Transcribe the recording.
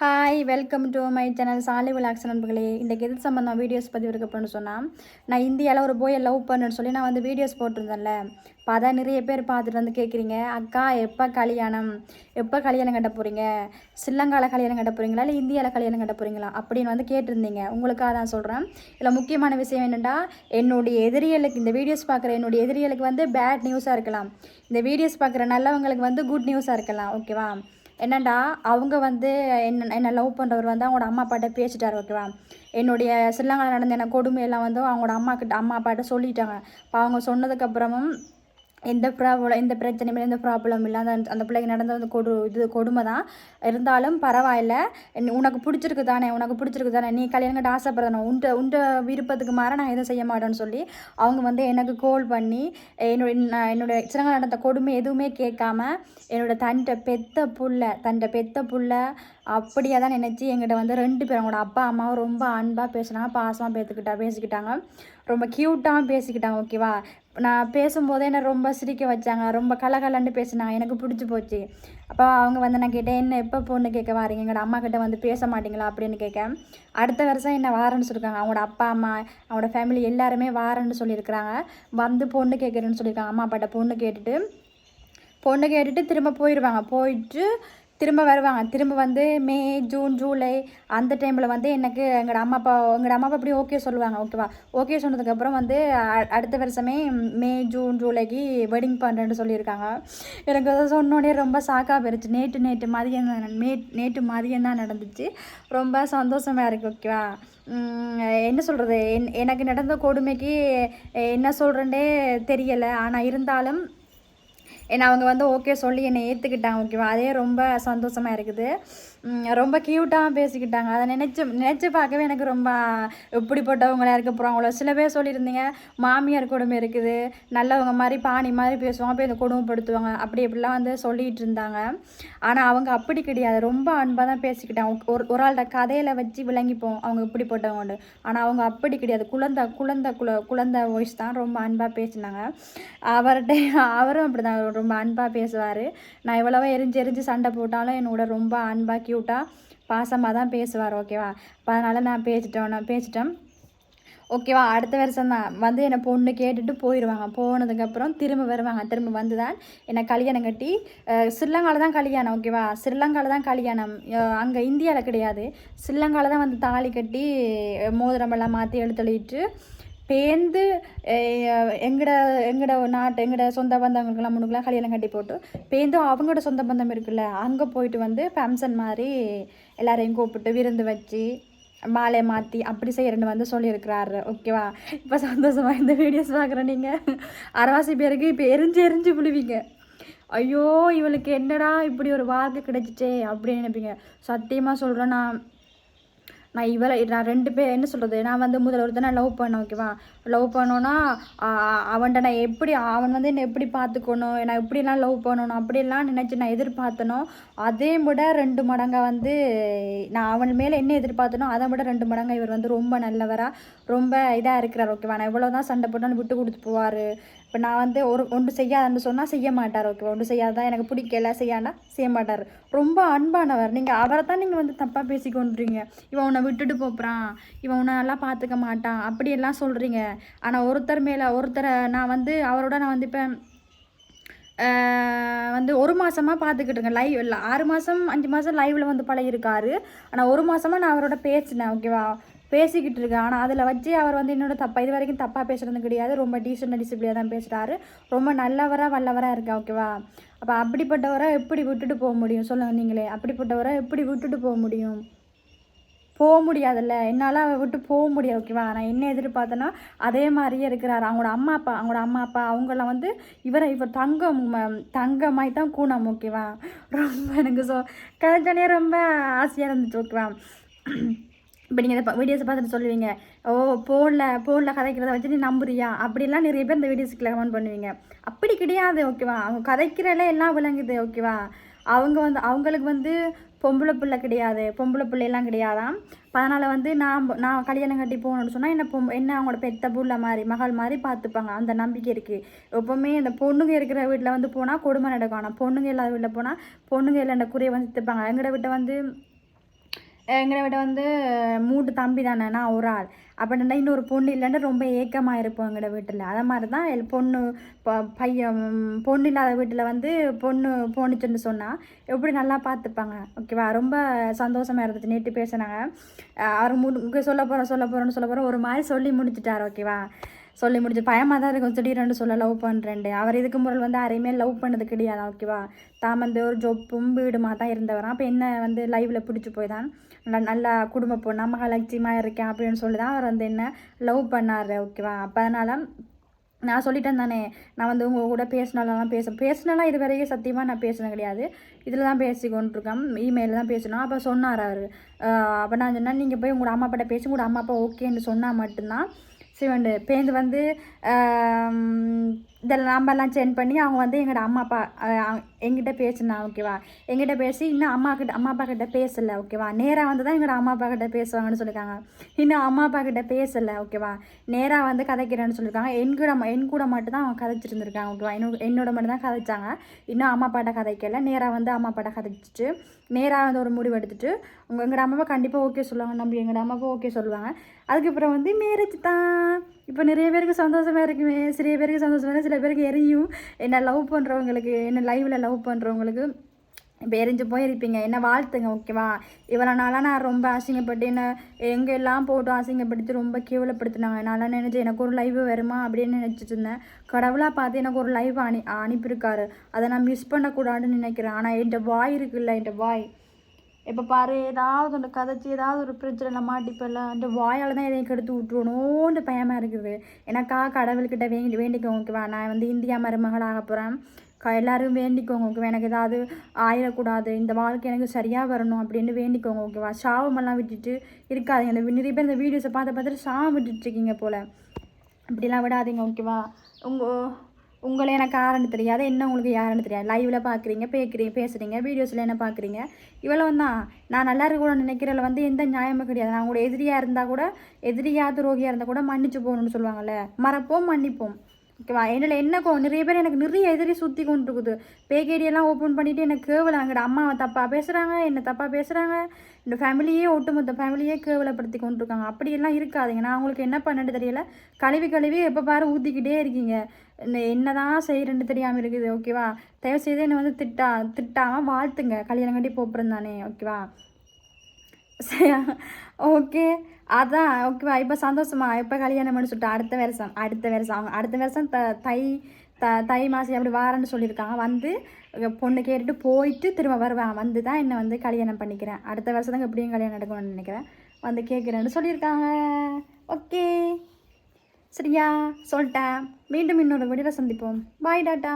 Hi welcome to my channel Salai vlogs நண்பர்களே. இன்றைக்கு எது சம்மந்தம் வீடியோஸ் பதிவு இருக்கப்போன்னு சொன்னால் நான் இந்தியாவில் ஒரு போய் லவ் பண்ணுன்னு சொல்லி நான் வந்து வீடியோஸ் போட்டிருந்தேன்ல. இப்போ அதான் நிறைய பேர் பார்த்துட்டு வந்து கேட்குறீங்க அக்கா எப்போ கல்யாணம்? எப்போ கல்யாணம் கட்ட போகிறீங்க ஸ்ரீலங்காவில் கல்யாணம் கட்ட போகிறீங்களா இல்லை இந்தியாவில் கல்யாணம் கட்ட போகிறீங்களா அப்படின்னு வந்து கேட்டிருந்தீங்க. உங்களுக்காக தான் சொல்கிறேன் இதில் முக்கியமான விஷயம் என்னென்னா என்னுடைய எதிரிகளுக்கு இந்த வீடியோஸ் பார்க்குற என்னுடைய எதிரிகளுக்கு வந்து பேட் நியூஸாக இருக்கலாம். இந்த வீடியோஸ் பார்க்குற நல்லவங்களுக்கு வந்து குட் நியூஸாக இருக்கலாம் ஓகேவா என்னண்டா அவங்க வந்து என்ன என்னை லவ் பண்ணுறவர் வந்து அவங்களோட அம்மா அப்பாட்ட பேசிட்டார் ஓகேவா என்னுடைய ஸ்ரீலங்காவில் நடந்த என்ன கொடுமையெல்லாம் வந்து அவங்களோட அம்மா கிட்ட அம்மா அப்பாட்ட சொல்லிட்டாங்க. இப்போ அவங்க சொன்னதுக்கப்புறமும் எந்த ப்ராப்ளம் எந்த பிரச்சனையும் எந்த ப்ராப்ளம் இல்லை. அந்த அந்த பிள்ளைக்கு நடந்த அந்த கொடு இது கொடுமை தான். இருந்தாலும் பரவாயில்ல. உனக்கு பிடிச்சிருக்கு தானே உனக்கு பிடிச்சிருக்கு தானே. நீ கல்யாணங்கிட்ட ஆசைப்படுறணும் உண்ட உண்ட விருப்பத்துக்கு மாற நான் எதுவும் செய்ய மாட்டேன்னு சொல்லி அவங்க வந்து எனக்கு கோல் பண்ணி என்னோட நான் சிறங்க நடந்த கொடுமை எதுவுமே கேட்காம என்னோட தன்ட்ட பெத்த புள்ள தன்ட்ட பெத்த புள்ள அப்படியே தான் நினச்சி எங்கிட்ட வந்து ரெண்டு பேரும் அவங்களோட அப்பா அம்மாவும் ரொம்ப அன்பாக பேசினாங்க பாசமாக பேத்துக்கிட்டா பேசிக்கிட்டாங்க. ரொம்ப க்யூட்டாகவும் பேசிக்கிட்டாங்க ஓகேவா நான் பேசும்போதே என்னை ரொம்ப சிரிக்க வச்சாங்க ரொம்ப கலகலன்னு பேசினாங்க எனக்கு பிடிச்சி போச்சு. அப்போ அவங்க வந்து நான் கேட்டேன் என்ன எப்போ பொண்ணு கேட்க வாரீங்க? எங்களோட அம்மா கிட்ட வந்து பேச மாட்டீங்களா? அப்படின்னு கேட்கேன் அடுத்த வருஷம் என்ன வாரேன்னு சொல்லியிருக்காங்க அவங்களோட அப்பா அம்மா அவங்களோட ஃபேமிலி எல்லாருமே வாரேன்னு சொல்லியிருக்கிறாங்க. வந்து பொண்ணு கேட்குறேன்னு சொல்லியிருக்காங்க. அம்மா அப்பாட்ட பொண்ணு கேட்டுட்டு பொண்ணு கேட்டுட்டு திரும்ப போயிடுவாங்க போயிட்டு திரும்ப வருவாங்க. திரும்ப வந்து மே ஜூன் ஜூலை அந்த டைமில் வந்து எனக்கு எங்களோட அம்மா அப்பா எங்களோட அம்மா அப்பா அப்படி ஓகே சொல்லுவாங்க. ஓகேவா ஓகே சொன்னதுக்கப்புறம் வந்து அ- அடுத்த வருஷமே மே ஜூன் ஜூலைக்கு வெட்டிங் பண்ணுறேன்னு சொல்லியிருக்காங்க. எனக்கு அதை சொன்னோடனே ரொம்ப சாக்காக போயிருச்சு. நேற்று நேற்று மதியம் தான் மே நேற்று மதியம் தான் நடந்துச்சு. ரொம்ப சந்தோஷமாக இருக்குது ஓகேவா என்ன சொல்கிறது என் எனக்கு நடந்த கொடுமைக்கு என்ன சொல்கிறேன்னே தெரியலை. ஆனால் இருந்தாலும் என்னை அவங்க வந்து ஓகே சொல்லி என்னை ஏற்றுக்கிட்டாங்க ஓகேவா அதே ரொம்ப சந்தோஷமாக இருக்குது. ரொம்ப க்யூட்டாக பேசிக்கிட்டாங்க. அதை நினச்சி நினச்சி பார்க்கவே எனக்கு ரொம்ப எப்படிப்பட்டவங்களா இருக்க போகிறாங்களோ சில பேர் சொல்லியிருந்தீங்க மாமியார் கொடுமை இருக்குது. நல்லவங்க மாதிரி பாணி மாதிரி பேசுவாங்க போய் இந்த கொடுமைப்படுத்துவாங்க. அப்படி இப்படிலாம் வந்து சொல்லிகிட்டு இருந்தாங்க. ஆனால் அவங்க அப்படி கிடையாது. ரொம்ப அன்பாக தான் பேசிக்கிட்டாங்க. ஒரு ஒரு ஆள்கிட்ட கதையில் வச்சு விளங்கிப்போம் அவங்க இப்படிப்பட்டவங்க ஆனால் அவங்க அப்படி கிடையாது. குழந்தை குழந்தை குல குழந்த வாய்ஸ் தான் ரொம்ப அன்பாக பேசினாங்க. அவர்கிட்ட அவரும் அப்படி தான் ரொம்ப அன்பாக பேசுவார். நான் எவ்வளவோ எரிஞ்சு எரிஞ்சு சண்டை போட்டாலும் என்னோட ரொம்ப அன்பாக க்யூட்டாக பாசமாக தான் பேசுவார் ஓகேவா அப்போ அதனால் நான் பேசிட்டேன் நான் பேசிட்டேன் ஓகேவா அடுத்த வருஷம் தான். வந்து என்னை பொண்ணு கேட்டுட்டு போயிடுவாங்க போனதுக்கப்புறம் திரும்ப வருவாங்க. திரும்ப வந்து தான் என்னை கல்யாணம் கட்டி ஸ்ரீலங்காவில் தான் கல்யாணம் ஓகேவா ஸ்ரீலங்காவில் தான் கல்யாணம். அங்கே இந்தியாவில் கிடையாது. ஸ்ரீலங்காவில் தான் வந்து தாலி கட்டி மோதிரமெல்லாம் மாற்றி எழுத்தளிட்டு பேந்து எங்கட எங்கட நாட்டு எங்கட சொந்த பந்தங்களுக்கெல்லாம் முன்னுக்கெல்லாம் கல்யாணம் கட்டி போட்டு பேந்து அவங்களோட சொந்த பந்தம் இருக்குல்ல அங்கே போயிட்டு வந்து ஃபங்க்ஷன் மாதிரி எல்லாரையும் கூப்பிட்டு விருந்து வச்சு மாலை மாற்றி அப்படி செய்யறேன்னு வந்து சொல்லியிருக்கிறாரு. ஓகேவா இப்போ சந்தோஷமாக இந்த வீடியோஸ் பார்க்குறேன் நீங்கள் அரவாசி பேருக்கு இப்போ எரிஞ்சு எரிஞ்சு விழுவீங்க ஐயோ இவளுக்கு என்னடா இப்படி ஒரு வாழ்க்கை கிடைச்சிச்சே அப்படின்னு நினைப்பீங்க. சத்தியமாக சொல்கிறேன் நான் நான் இவளை நான் ரெண்டு பேர் என்ன சொல்கிறது நான் வந்து முதல்ல ஒருத்தனை லவ் பண்ணேன் ஓகேவா லவ் பண்ணோன்னா அவன்கிட்ட நான் எப்படி அவன் வந்து என்னை எப்படி பார்த்துக்கணும்? நான் எப்படிலாம் லவ் பண்ணணும்? அப்படிலாம் நினச்சி நான் எதிர்பார்த்தனோ அதே விட ரெண்டு மடங்காக வந்து நான் அவன் மேலே என்ன எதிர்பார்த்தனோ அதை விட ரெண்டு மடங்காக இவர் வந்து ரொம்ப நல்லவராக ரொம்ப இதாக இருக்கிறார் ஓகேவா நான் எவ்வளோ தான் சண்டை போட்டாலும் விட்டு கொடுத்து போவார். இப்போ நான் வந்து ஒரு ஒன்று செய்யாதுன்னு சொன்னால் செய்ய மாட்டார் ஓகே ஒன்று செய்யாதான் எனக்கு பிடிக்கல செய்யாண்டா செய்ய மாட்டார். ரொம்ப அன்பானவர். நீங்கள் அவரை தான் நீங்கள் வந்து தப்பாக பேசி கொண்டுறீங்க இவன் உன்னை விட்டுட்டு போப்புறான் இவன் உன்னை நல்லா பார்த்துக்க மாட்டான். அப்படியெல்லாம் சொல்கிறீங்க ஆனால் ஒருத்தர் மேலே ஒருத்தரை நான் வந்து அவரோட நான் வந்து இப்போ வந்து ஒரு மாதமாக பார்த்துக்கிட்டுங்க லைவ் இல்லை. ஆறு மாதம் அஞ்சு மாதம் லைவில் வந்து பழகிருக்காரு ஆனால் ஒரு மாதமாக நான் அவரோட பேசினேன் ஓகேவா பேசிக்கிட்டு இருக்கேன் ஆனால் அதில் வச்சு அவர் வந்து என்னோட தப்பா இது வரைக்கும் தப்பாக பேசுகிறது கிடையாது. ரொம்ப டீசெண்டாக டிசிப்ளியாக தான் பேசுகிறாரு ரொம்ப நல்லவராக வல்லவராக இருக்கா ஓகேவா அப்போ அப்படிப்பட்டவரை எப்படி விட்டுட்டு போக முடியும்? சொல்லுங்கள் நீங்களே. அப்படிப்பட்டவரை எப்படி விட்டுட்டு போக முடியும்? போக முடியாதுல்ல. என்னால் அவ விட்டு போக முடியாது ஓகேவா நான் என்ன எதிர்பார்த்தேன்னா அதே மாதிரியே இருக்கிறாரு. அவங்களோட அம்மா அப்பா அவங்களோட அம்மா அப்பா அவங்களாம் வந்து இவரை இவர் தங்கம் தங்கமாய் தான் கூணம் ஓகேவா ரொம்ப எனக்கு ஸோ கதைச்சாலே ரொம்ப ஆசையாக இருந்துச்சு ஓகேவா இப்போ நீங்கள் இந்த வீடியோஸை பார்த்துட்டு சொல்லுவீங்க ஓ ஃபோனில் ஃபோனில் கதைக்கிறத வச்சு நீ நம்புறியா? அப்படிலாம் நிறைய பேர் இந்த வீடியோஸ்க்கு கமெண்ட் பண்ணுவீங்க. அப்படி கிடையாது ஓகேவா அவங்க கதைக்கிறல எல்லாம் விளங்குது ஓகேவா அவங்க வந்து அவங்களுக்கு வந்து பொம்பளை பிள்ளை கிடையாது பொம்பளை பிள்ளையெல்லாம் கிடையாதான் அதனால் வந்து நான் நான் கல்யாணம் கட்டி போகணும்னு சொன்னால் என்ன பொம் என்ன அவங்களோட பெத்த புள்ள மாதிரி மகள் மாதிரி பார்த்துப்பாங்க. அந்த நம்பிக்கை இருக்குது எப்போவுமே இந்த பொண்ணுங்க இருக்கிற வீட்டில் வந்து போனால் கொடுமை நடக்கும். ஆனால் பொண்ணுங்க இல்லாத வீட்டில் போனால் பொண்ணுங்க இல்லாத குறைய வந்து திப்பாங்க எங்களோட வீட்டை வந்து எங்களை விட வந்து மூட்டு தம்பி தானே நான் ஒரு ஆள். அப்படின்னா இன்னொரு பொண்ணு இல்லைன்னா ரொம்ப ஏக்கமாக இருப்போம் எங்களோட வீட்டில். அதை மாதிரி தான் எல் பொண்ணு ப- பையன் பொண்ணு இல்லாத வீட்டில் வந்து பொண்ணு போணுச்சுன்னு சொன்னால் எப்படி நல்லா பார்த்துப்பாங்க ஓகேவா? ரொம்ப சந்தோஷமாக இருந்துச்சு. நேற்று பேசினாங்க. அவர் முடி சொல்ல போகிறோம் சொல்ல போகிறோன்னு சொல்ல போகிறோம் ஒரு மாதிரி சொல்லி முடிச்சுட்டார் ஓகேவா? சொல்லி முடிச்சு பயமாக தான் இருக்கும் திடீர்னு சொல்ல லவ் பண்ணுறேன்ட்டு அவர் இதுக்கு முறையில் வந்து யாரையுமே லவ் பண்ணது கிடையாது ஓகேவா? தான் வந்து ஒரு ஜொப்பும் வீடுமா தான் இருந்தவரான் அப்போ என்ன வந்து லைவில் பிடிச்சி போய் தான் நல்லா நல்லா குடும்ப பொண்ணா மகாலட்சியமாக இருக்கேன் அப்படின்னு சொல்லி தான் அவர் வந்து என்ன லவ் பண்ணார் ஓகேவா அப்போ அதனால் நான் சொல்லிட்டேன் தானே நான் வந்து உங்கள் கூட பேசினாலாம் பேச பேசினாலாம் இது வரைக்கும் சத்தியமாக நான் பேசினது கிடையாது. இதில் தான் பேசி கொண்டிருக்கேன் இமெயிலில் தான் பேசணும் அப்போ சொன்னார் அவர். அப்போ நான் சொன்னேன் நீங்கள் போய் உங்களோட அம்மா அப்பாட்ட பேசி உங்களோட அம்மா அப்பா ஓகேன்னு சொன்னால் மட்டும்தான் சிவண்டு பேருந்து வந்து இதெல்லாம் நம்பர்லாம் சென்ட் பண்ணி அவங்க வந்து எங்களோட அம்மா அப்பா எங்கிட்ட பேசினா ஓகேவா எங்கிட்ட பேசி இன்னும் அம்மா கிட்ட அம்மா அப்பா கிட்ட பேசலை ஓகேவா நேராக வந்து தான் எங்களோட அம்மா அப்பா கிட்ட பேசுவாங்கன்னு சொல்லியிருக்காங்க. இன்னும் அம்மா அப்பா கிட்ட பேசலை ஓகேவா நேராக வந்து கதைக்கிறேன்னு சொல்லியிருக்காங்க. என் கூட என் கூட மட்டும் தான் அவங்க கதைச்சிட்டு இருந்திருக்காங்க ஓகேவா என்னோட என்னோட மட்டும் தான் கதைச்சாங்க. இன்னும் அம்மா அப்பாட்ட கதைக்கல. நேராக வந்து அம்மா அப்பாட்ட கதைச்சிட்டு நேராக வந்து ஒரு முடிவு எடுத்துட்டு உங்கள் எங்களோட அம்மா அப்பா கண்டிப்பாக ஓகே சொல்லுவாங்க நம்பி எங்களோட அம்மா அப்பா ஓகே சொல்லுவாங்க. அதுக்கப்புறம் வந்து மேரேஜ் தான். இப்போ நிறைய பேருக்கு சந்தோஷமாக இருக்குமே. சில பேருக்கு சந்தோஷமாக சில பேருக்கு எரியும். என்ன லவ் பண்ணுறவங்களுக்கு என்ன லைவில் லவ் பண்ணுறவங்களுக்கு இப்போ எரிஞ்சு போயிருப்பீங்க. என்ன வாழ்த்துங்க ஓகேவா இவ்வளோ நாளாக நான் ரொம்ப அசிங்கப்பட்டு என்ன எங்கே எல்லாம் போட்டு அசிங்கப்படுத்தி ரொம்ப கேவலப்படுத்தினாங்க நான்லாம் நினச்சி எனக்கு ஒரு லைவ் வருமா அப்படின்னு நினச்சிட்டு இருந்தேன். கடவுளாக பார்த்து எனக்கு ஒரு லைவ் அனி அனுப்பியிருக்காரு. அதை நான் மிஸ் பண்ணக்கூடாதுன்னு நினைக்கிறேன். ஆனால் என்கிட்ட வாய் இருக்குல்ல என்கிட்ட வாய். இப்போ பாரு ஏதாவது ஒன்று கதைச்சி ஏதாவது ஒரு பிரச்சனை மாட்டிப்பல அந்த வாயால் தான் எதையும் கெடுத்து விட்டுருணும்னு பயமாக இருக்குது. எனக்கா கடவுள்கிட்ட வேண்டி வேண்டிக்கோங்க ஓகேவா நான் வந்து இந்தியா மருமகளாக போகிறேன் க எல்லோரும் வேண்டிக்கோங்க ஓகேவா எனக்கு ஏதாவது ஆயிடக்கூடாது. இந்த வாழ்க்கை எனக்கு சரியாக வரணும் அப்படின்னு வேண்டிக்கோங்க ஓகேவா சாவமெல்லாம் விட்டுட்டு இருக்காதீங்க. இந்த நிறைய பேர் இந்த வீடியோஸை பார்த்து பார்த்துட்டு சாவம் விட்டுட்டு இருக்கீங்க போல். அப்படிலாம் விடாதீங்க ஓகேவா உங்கள் உங்களை எனக்கு யாருன்னு தெரியாது என்ன உங்களுக்கு யாருன்னு தெரியாது. லைவில் பார்க்குறீங்க பேக்குறீங்க பேசுகிறீங்க வீடியோஸில் என்ன பார்க்குறீங்க இவ்வளோ தான். நான் நல்லா இருக்கணும்னு நினைக்கிறதில் வந்து எந்த நியாயமும் கிடையாது. நான் உங்களோட எதிரியாக இருந்தால் கூட எதிரியாக துரோகியாக இருந்தால் கூட மன்னிச்சு போகணும்னு சொல்லுவாங்கல்ல. மறப்போம் மன்னிப்போம். ஓகேவா என்னில் என்ன கோ நிறைய பேர் எனக்கு நிறைய எதிரி சுற்றி கொண்டு இருக்குது பேக்கேடியெல்லாம் ஓப்பன் பண்ணிவிட்டு எனக்கு கேவலாங்கட அம்மாவை தப்பாக பேசுகிறாங்க என்னை தப்பாக பேசுகிறாங்க இந்த ஃபேமிலியே ஒட்டுமொத்த ஃபேமிலியே கேவலப்படுத்தி கொண்டு இருக்காங்க அப்படியெல்லாம் இருக்காதீங்க. நான் உங்களுக்கு என்ன பண்ணட்டு தெரியல. கழுவி கழுவி எப்போ பாரு ஊற்றிக்கிட்டே இருக்கீங்க. இந்த என்னதான் செய்கிறேன்னு தெரியாமல் இருக்குது. ஓகேவா? தயவு செய்து என்னை வந்து திட்டா திட்டாமல் வாழ்த்துங்க. கல்யாணம் கட்டி போப்புறேன் தானே. ஓகேவா? ஓகே அதான் ஓகேவா இப்போ சந்தோஷமா? இப்போ கல்யாணம் பண்ணி சொல்லிட்டு அடுத்த வருஷம் அடுத்த வருஷம். அவங்க அடுத்த வருஷம் த தை த தை மாதம் அப்படி வாரேன்னு சொல்லியிருக்காங்க. வந்து பொண்ணு கேட்டுட்டு போயிட்டு திரும்ப வருவேன் வந்து தான் என்னை வந்து கல்யாணம் பண்ணிக்கிறேன். அடுத்த வருஷம் தான் எப்படியும் கல்யாணம் நடக்கணும்னு நினைக்கிறேன். வந்து கேட்குறேன்னு சொல்லியிருக்காங்க. ஓகே சரியா? சொல்லிட்டேன். மீண்டும் இன்னொரு வீடியோவில் சந்திப்போம். Bye ta-ta.